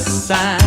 sign.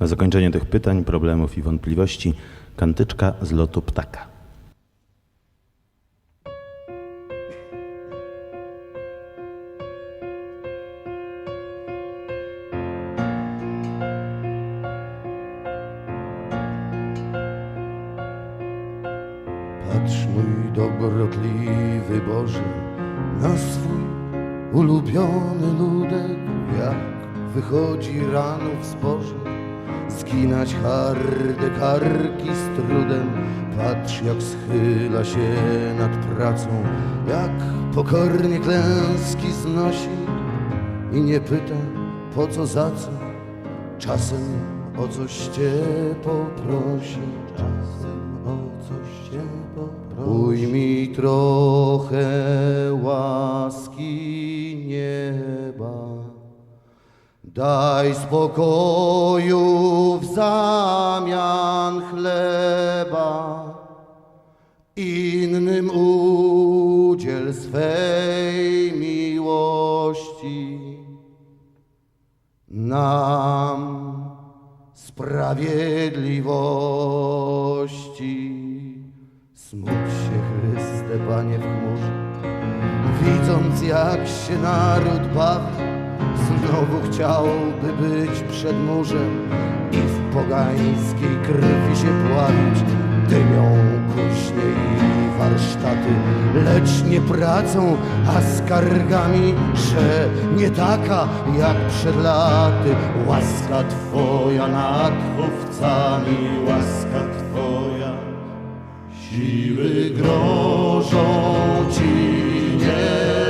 Na zakończenie tych pytań, problemów i wątpliwości kantyczka z lotu ptaka. Patrz mój dobrotliwy Boże na swój ulubiony ludek, jak wychodzi rano w zboże, skinać harde karki z trudem. Patrz jak schyla się nad pracą, jak pokornie klęski znosi i nie pyta po co za co, czasem o coś cię poprosi, czasem o coś cię poprosi. Ujmij trochę łaski nieba, daj spokoju w zamian chleba, innym udziel swej miłości. Nam sprawiedliwości. Smuć się Chryste, Panie w chmurze, widząc jak się naród bawi, znowu chciałby być przed murzem i w pogańskiej krwi się pławić. Dymią kuśnie i warsztaty, lecz nie pracą, a skargami, że nie taka jak przed laty. Łaska Twoja nad chówcami, łaska Twoja. Siły grożą Ci nieczyste,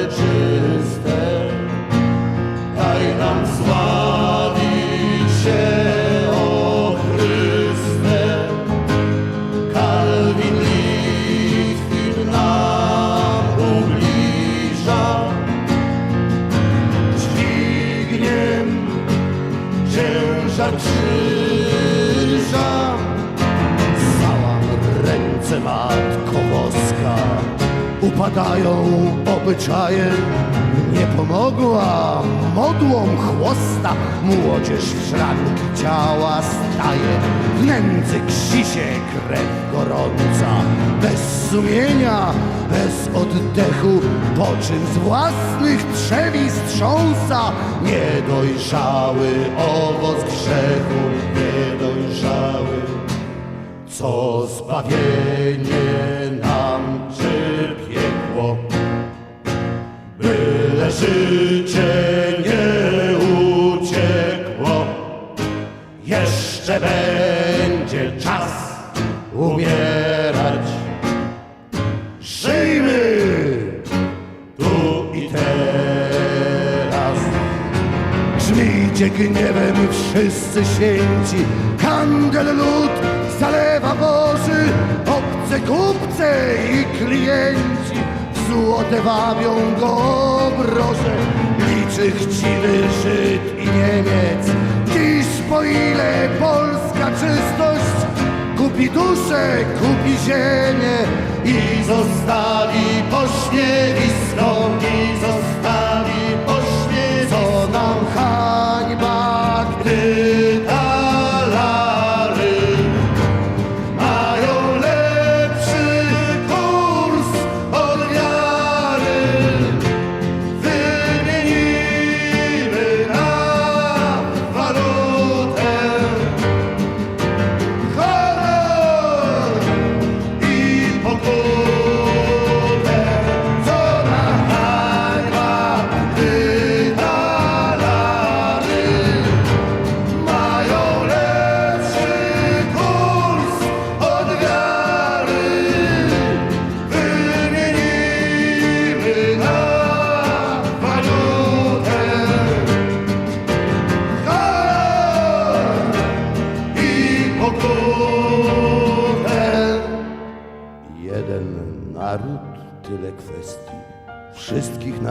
ciężar krzyża. Załam ręce matko boska, upadają obyczaje. Pomogła. Modłom chłosta, młodzież w szranki ciała staje. W nędzy się krew gorąca, bez sumienia, bez oddechu, po czym z własnych trzewi strząsa. Niedojrzały owoc grzechu, niedojrzały. Co zbawienie nam życie nie uciekło, jeszcze będzie czas umierać. Żyjmy tu i teraz. Grzmijcie gniewem wszyscy święci, handel lud zalewa Boży, obce kupce i klienci złote wabią go obroże. Liczy chciwy Żyd i Niemiec, dziś po ile polska czystość kupi duszę, kupi ziemię i zostawi pośmiewisko,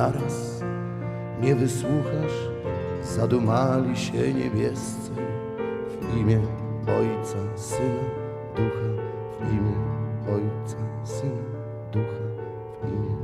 naraz. Nie wysłuchasz, zadumali się niebiescy. W imię Ojca, Syna, Ducha, w imię Ojca, Syna, Ducha, w imię